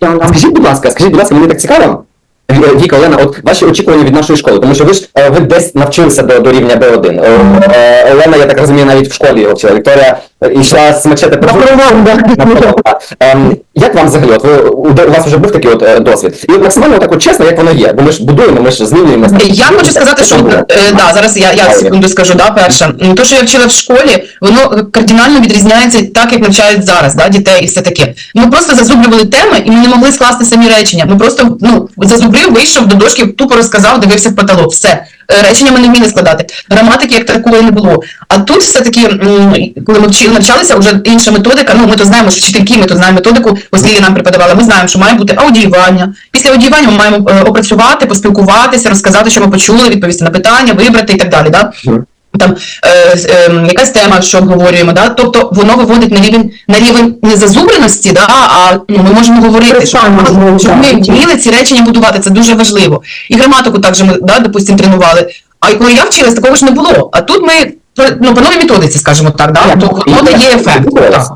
Скажіть, будь ласка, скажіть, будь ласка, мені так цікаво. Віка, Олена, от ваші очікування від нашої школи, тому що ви ж е, ви десь навчилися до, до рівня Б1. Е, е, Олена, я так розумію, навіть в школі вчила. Вікторія е, йшла з так. Ем, Як вам взагалі? От ви у вас вже був такий от е, досвід? І максимально так от чесно, як воно є, бо ми ж будуємо, ми ж змінюємо. Я хочу сказати, що е, да, зараз я, я секунду скажу, да, перше. То, що я вчила в школі, воно кардинально відрізняється так, як навчають зараз, да, дітей і все таке. Ми просто зазубрювали теми, і ми не могли скласти самі речення. Ми просто ну, зазубрив, вийшов до дошки, тупо розказав, дивився в потолок. Все. Е, Речення ми не вміли складати. Граматики як такої не було. А тут все-таки, коли ми навчалися, вже інша методика. Ну, ми то знаємо, що вчительки, ми то знаємо методику, Лілія нам преподавали. Ми знаємо, що має бути аудіювання. Після аудіювання ми маємо е, опрацювати, поспілкуватися, розказати, що ми почули, відповісти на питання, вибрати і так далі. Да? Там е, е, якась тема, що обговорюємо, да? тобто воно виводить на рівень на рівень не зазубреності, да? а ну, ми можемо говорити, що, ми вміли ці речення будувати, це дуже важливо. І граматику також ми, да, допустим, тренували. А коли я вчилась, такого ж не було. А тут ми ну, по новій методиці, скажімо так, да? то воно дає ефект. Так.